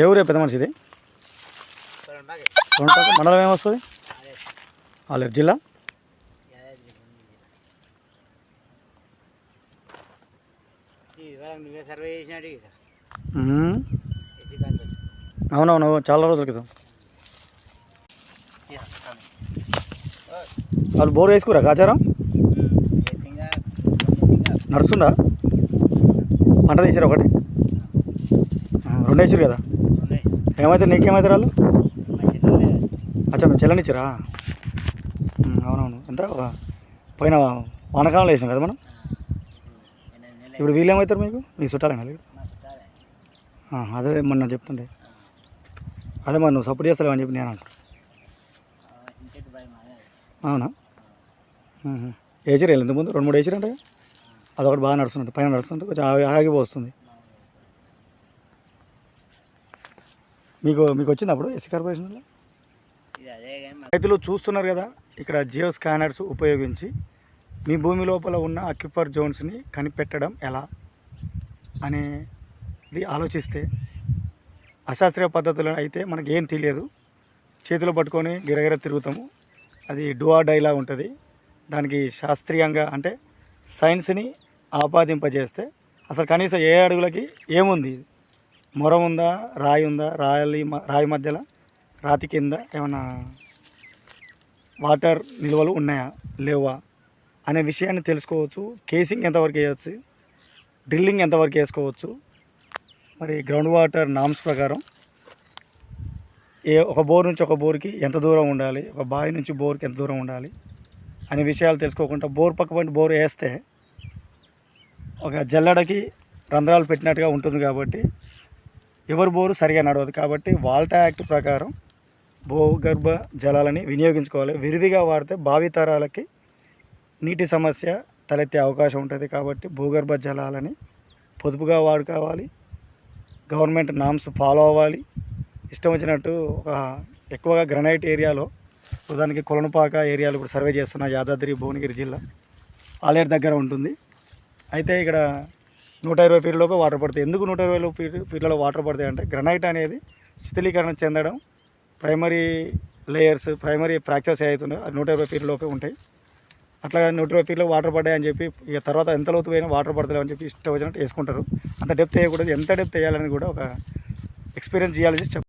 ఏ ఊరే పెద్ద మనిషి ఇది? మండలం ఏమొస్తుంది? ఆలేరు జిల్లా. అవునవును చాలా రోజుల క్రితం. వాళ్ళు బోర్ వేసుకురా కాచారం? నడుస్తుందా? పంట తీసారు ఒకటి? రెండు వేసారు కదా? ఏమైతే నీకేమైతే వాళ్ళు అచ్చా మేము చెల్లనిచ్చారా అవునవును. ఎంత? పైన పోయిన వానకాలంలో వేసినాం కదా మనం? ఇప్పుడు వీళ్ళు ఏమవుతారు మీకు? మీకు చుట్టాలేనా అదే మొన్న చెప్తుండే. అదే మరి నువ్వు సపోర్ట్ చేస్తావు అని చెప్పి నేను అంటాను అవునా? వేసారు ఇంత ముందు రెండు మూడు వేసారంట అదొకటి బాగా నడుస్తుంటే పైన నడుస్తుంటే కొంచెం ఆగిపోస్తుంది. ఆగిపోతుంది మీకు మీకు వచ్చినప్పుడు ఎస్సీ కార్పొరేషన్లో? రైతులు చూస్తున్నారు కదా ఇక్కడ జియో స్కానర్స్ ఉపయోగించి మీ భూమి లోపల ఉన్న అక్యుఫర్ జోన్స్ని కనిపెట్టడం ఎలా అనేది ఆలోచిస్తే అశాస్త్రీయ పద్ధతులు అయితే మనకి ఏం తెలియదు. చేతులు పట్టుకొని గిరగిర తిరుగుతాము. అది డూఆ డైలా ఉంటుంది. దానికి శాస్త్రీయంగా అంటే సైన్స్ని ఆపాదింపజేస్తే అసలు కనీసం ఏ అడుగులకి ఏముంది? మొర ఉందా? రాయి ఉందా? రాయలి రాయి మధ్యలో? రాతి కింద ఏమైనా వాటర్ నిల్వలు ఉన్నాయా? లేవా? అనే విషయాన్ని తెలుసుకోవచ్చు. కేసింగ్ ఎంతవరకు వేయవచ్చు డ్రిల్లింగ్ ఎంతవరకు వేసుకోవచ్చు? మరి గ్రౌండ్ వాటర్ నామ్స్ ప్రకారం ఏ ఒక బోర్ నుంచి ఒక బోర్కి ఎంత దూరం ఉండాలి? ఒక బావి నుంచి బోర్కి ఎంత దూరం ఉండాలి? అనే విషయాలు తెలుసుకోకుండా బోర్ పక్క పంటి బోర్ వేస్తే ఒక జల్లడకి రంధ్రాలు పెట్టినట్టుగా ఉంటుంది కాబట్టి ఎవరి బోరు సరిగా నడవదు. కాబట్టి వాల్టా యాక్ట్ ప్రకారం భూగర్భ జలాలని వినియోగించుకోవాలి. విరివిగా వాడితే భావితరాలకి నీటి సమస్య తలెత్తే అవకాశం ఉంటుంది. కాబట్టి భూగర్భ జలాలని పొదుపుగా వాడుకోవాలి. గవర్నమెంట్ నామ్స్ ఫాలో అవ్వాలి. ఇష్టం వచ్చినట్టు ఒక ఎక్కువగా గ్రనైట్ ఏరియాలో ఉదాహరణకి కొలనుపాక ఏరియాలో ఇప్పుడు సర్వే చేస్తున్న యాదాద్రి భువనగిరి జిల్లా ఆలేరు దగ్గర ఉంటుంది. అయితే ఇక్కడ నూట ఇరవై ఫీట్లలోపు వాటర్ పడతాయి. ఎందుకు నూట ఇరవై ఫీట్ ఫీట్లలో వాటర్ పడతాయి అంటే గ్రనైట్ అనేది శిథిలీకరణ చెందడం ప్రైమరీ లేయర్స్ ప్రైమరీ ఫ్రాక్చర్స్ ఏవైతున్నాయో అది నూట ఇరవై ఫీట్లలోపే ఉంటాయి. అట్లా నూట ఇరవై ఫీట్లో వాటర్ పడ్డాయని చెప్పి ఇక తర్వాత ఎంత లోతు పోయినా వాటర్ పడతలేవు అని చెప్పి ఇష్టం వచ్చినట్టు వేసుకుంటారు. అంత డెప్త్ వేయకూడదు. ఎంత డెప్త్ వేయాలని కూడా ఒక ఎక్స్పీరియన్స్ చేయాలని చెప్పి